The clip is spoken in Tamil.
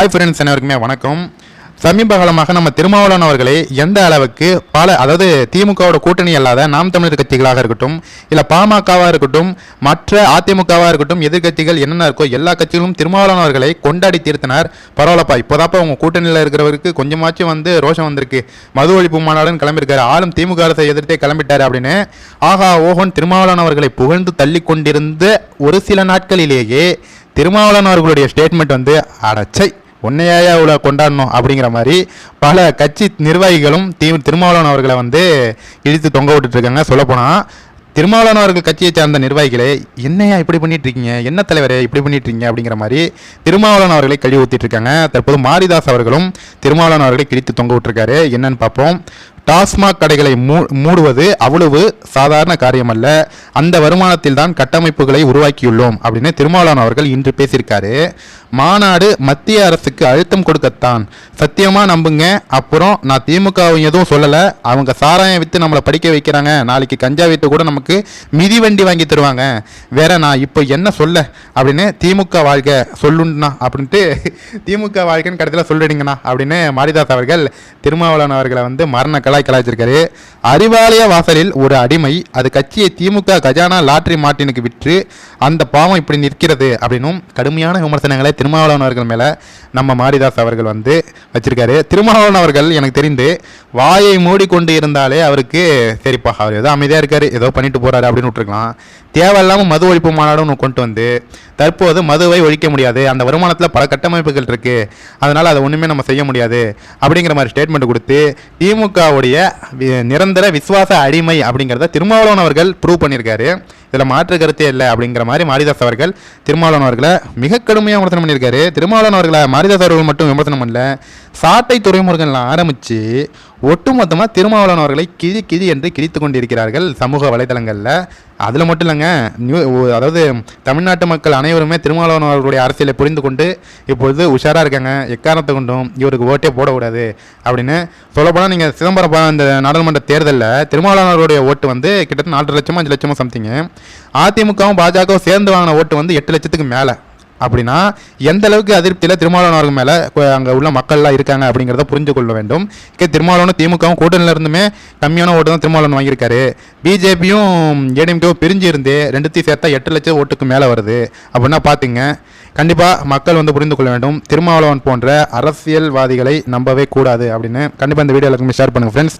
ஹாய் ஃப்ரெண்ட்ஸ் அனைவருக்குமே வணக்கம். சமீப காலமாக நம்ம திருமாவளவன் அவர்களை எந்த அளவுக்கு பல அதாவது திமுகவோட கூட்டணி அல்லாத நாம் தமிழர் கட்சிகளாக இருக்கட்டும் இல்லை பாமகவாக இருக்கட்டும் மற்ற அதிமுகவாக இருக்கட்டும் எதிர்க்கட்சிகள் என்னென்ன இருக்கோ எல்லா கட்சிகளும் திருமாவளவன் அவர்களை கொண்டாடி தீர்த்தனர். பரவாயில்லப்பா இப்போதாப்பா உங்கள் கூட்டணியில் இருக்கிறவருக்கு கொஞ்சமாச்சும் வந்து ரோஷம் வந்திருக்கு. மது ஒழிப்பு மாநாடுன்னு கிளம்பியிருக்காரு. ஆளும் திமுக அரசை எதிர்த்தே கிளம்பிட்டார் அப்படின்னு. ஆகா ஓஹோன் திருமாவளவன் அவர்களை புகழ்ந்து தள்ளி கொண்டிருந்த ஒரு சில நாட்களிலேயே திருமாவளவன் அவர்களுடைய ஸ்டேட்மெண்ட் வந்து அடச்சை. உன்னையாயா இவ்வளோ கொண்டாடணும் அப்படிங்கிற மாதிரி பல கட்சி நிர்வாகிகளும் தி திருமாவளவன் அவர்களை வந்து இழுத்து தொங்க விட்டுட்டுருக்காங்க சொல்லப்போனால் திருமாவளவன் அவர்கள் கட்சியை சார்ந்த நிர்வாகிகளே என்னையா இப்படி பண்ணிட்டு இருக்கீங்க என்ன தலைவரே இப்படி பண்ணிட்டு இருக்கீங்க அப்படிங்கிற மாதிரி திருமாவளவன் அவர்களை கழுவி ஊத்திட்டு இருக்காங்க தற்போது மாரிதாஸ் அவர்களும் திருமாவளவன் அவர்களை கிழித்து தொங்க விட்டுருக்காரு. என்னன்னு பார்ப்போம். டாஸ்மாக் கடைகளை மூ மூடுவது அவ்வளவு சாதாரண காரியமல்ல. அந்த வருமானத்தில் தான் கட்டமைப்புகளை உருவாக்கியுள்ளோம் அப்படின்னு திருமாவளவன் அவர்கள் இன்று பேசியிருக்காரு. மாநாடு மத்திய அரசுக்கு அழுத்தம் கொடுக்கத்தான். சத்தியமாக நம்புங்க. அப்புறம் நான் திமுகவை எதுவும் சொல்லலை. அவங்க சாராயம் விற்று நம்மளை படிக்க வைக்கிறாங்க. நாளைக்கு கஞ்சா விற்று கூட நமக்கு மிதிவண்டி வாங்கி தருவாங்க. வேற நான் இப்போ என்ன சொல்ல? அப்படின்னு திமுக வாழ்க சொல்லுண்ணா அப்படின்ட்டு திமுக வாழ்க்கைன்னு கடைசியில் சொல்லிடுங்கண்ணா அப்படின்னு மாரிதாஸ் அவர்கள் திருமாவளவன் அவர்களை வந்து மரண கலாய் கலாய்ச்சிருக்காரு. அறிவாலய வாசலில் ஒரு அடிமை அது கட்சியை திமுக கஜானா லாட்டரி மார்ட்டினுக்கு விற்று அந்த பாவம் இப்படி நிற்கிறது அப்படின்னும் கடுமையான விமர்சனங்களை திருமாவளவன் அவர்கள் மேலே நம்ம மாரிதாஸ் அவர்கள் வந்து வச்சிருக்காரு. திருமாவளவன் அவர்கள் எனக்கு தெரிந்து வாயை மூடிக்கொண்டு இருந்தாலே அவருக்கு சரிப்பா அவர் ஏதோ அமைதியாக இருக்காரு ஏதோ பண்ணிட்டு போறாரு அப்படின்னு விட்டுருக்கலாம். தேவையில்லாமல் மது ஒழிப்பு மாநாடும் கொண்டு வந்து தற்போது மதுவை ஒழிக்க முடியாது. அந்த வருமானத்தில் பல கட்டமைப்புகள் இருக்கு. அதனால் அதை ஒன்றுமே நம்ம செய்ய முடியாது. அப்படிங்கிற மாதிரி ஸ்டேட்மெண்ட் கொடுத்து திமுகவுடைய வி- நிரந்தர விசுவாச அடிமை அப்படிங்கிறத திருமாவளவன் அவர்கள் ப்ரூவ் பண்ணியிருக்காரு. இதில் மாற்று கருத்தே இல்லை அப்படிங்கிற மாதிரி மாரிதாஸ் அவர்கள் திருமாவளவன் அவர்களை மிக கடுமையாக விமர்சனம் பண்ணியிருக்காரு. திருமாவளவன் அவர்களை மாரிதாஸ் அவர்கள் மட்டும் விமர்சனம் பண்ணல. சாட்டை துறைமுருகன்ல ஆரம்பித்து ஒட்டுமொத்தமாக திருமாவளவன் அவர்களை கிழி கிழி என்று கிழித்து கொண்டிருக்கிறார்கள் சமூக வலைதளங்களில். அதில் மட்டும் இல்லைங்க நியூ அதாவது தமிழ்நாட்டு மக்கள் அனைவருமே திருமாவளவன் அவர்களுடைய அரசியலை புரிந்து கொண்டு இப்பொழுது உஷாராக இருக்காங்க. எக்காரணத்தை கொண்டும் இவருக்கு ஓட்டே போடக்கூடாது அப்படின்னு சொல்லப்போனால் நீங்கள் சிதம்பரம் அந்த இந்த நாடாளுமன்ற தேர்தலில் திருமாவளவன் அவருடைய ஓட்டு வந்து கிட்டத்தட்ட நாலரை லட்சமோ அஞ்சு லட்சமோ சம்திங்கு அதிமுகவும் பாஜகவும் சேர்ந்து வாங்கின ஓட்டு வந்து எட்டு லட்சத்துக்கு மேலே. அப்படின்னா எந்த அளவுக்கு அதிருப்தியில் திருமாவளவன் மேலே அங்கே உள்ள மக்கள்லாம் இருக்காங்க அப்படிங்கிறத புரிஞ்சு கொள்ள வேண்டும். கே திருமாவளவனும் திமுகவும் கூட்டணியில் இருந்துமே கம்மியான ஓட்டு தான் திருமாவளவன் வாங்கியிருக்காரு. பிஜேபியும் ஏடிஎம்கேவும் பிரிஞ்சு இருந்து ரெண்டுத்தையும் சேர்த்தா எட்டு லட்சம் ஓட்டுக்கு மேலே வருது. அப்படின்னா பார்த்துங்க கண்டிப்பாக மக்கள் வந்து புரிந்து கொள்ள வேண்டும். திருமாவளவன் போன்ற அரசியல்வாதிகளை நம்பவே கூடாது அப்படின்னு கண்டிப்பாக இந்த வீடியோ எல்லாருக்குமே ஷேர் பண்ணுங்கள் ஃப்ரெண்ட்ஸ்